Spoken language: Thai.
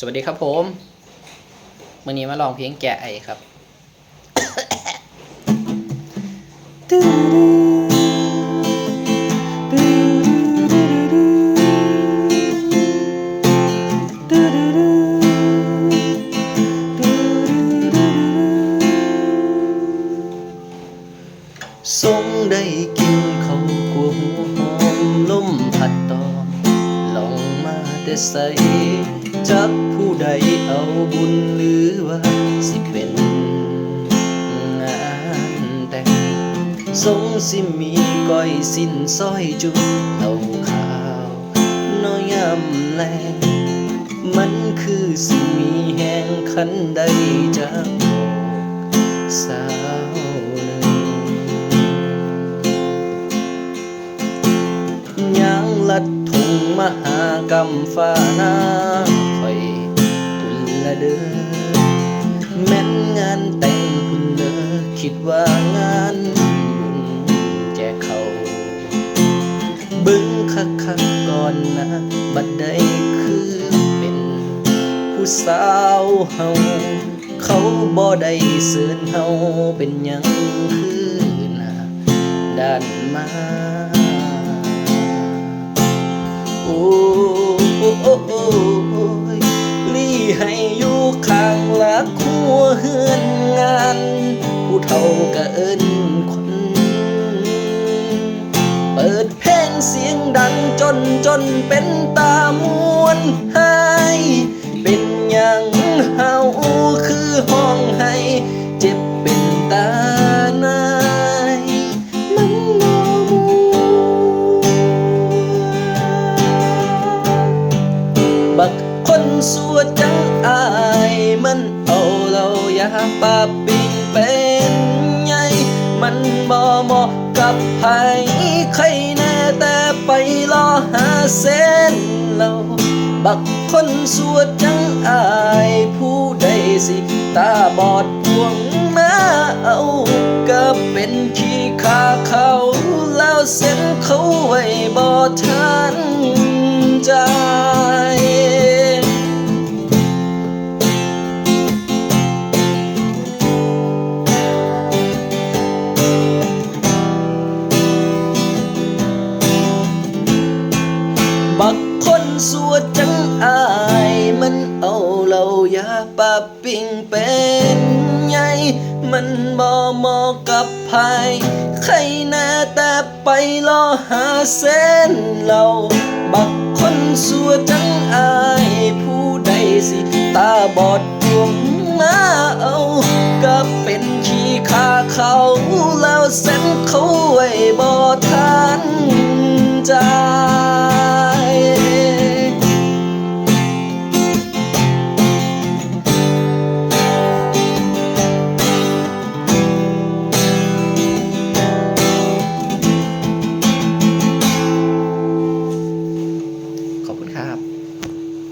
สวัสดีครับผมมื่อนี้มาลองเพลงแกะไอครับทรงได้กินเขาวกัวหัวหอมลมพัดตอมลองมาแต่ใสจักผู้ ใดเอาบุญหรือว่าสิเป็นงานแต่งทรงสิมีก้อยสิ้นซอยจุเหล่าขาวน้อยยำแลงมันคือสิมีแห่งคันใดจากโลกสาวหนึ่งยางลัดถุงมหากรรมฟ้าหน้าไฟ เด้อแม่นงานแต่งพุ่นเด้อคิดว่างานบุญแจกเขา บึ้งคักคักๆก่อนนะ บัดใดคือเป็นผู้สาวเฮาเขาบ่ได้เสือนเฮาเป็นยังคือหน้าด้านมา อยู่ข้างละคัวเฮือนงาน ผู้เฒ่าก็เอิ้นคน เปิดเพลงเสียงดังจนจนเป็นตามวนหา คนสัวจังอายมันเอาเราอยาปาปิงเป็นไงมันบ่เหมาะกับไผใครแน่แต่ไปรอหาเส้นเราบักคนสัวจังอายผู้ใดสิตาบอดพวงมาเอาก็เป็นขี้ขาเขาแล้วเส้นเขาไว้บ่ทันจบั ปาปิงเป็นไง มันบ่เหมาะกับไผใครแน่แต่ไปรอหาเส้นเราบักคนสัวจังอายผู้ใดสิตาบอด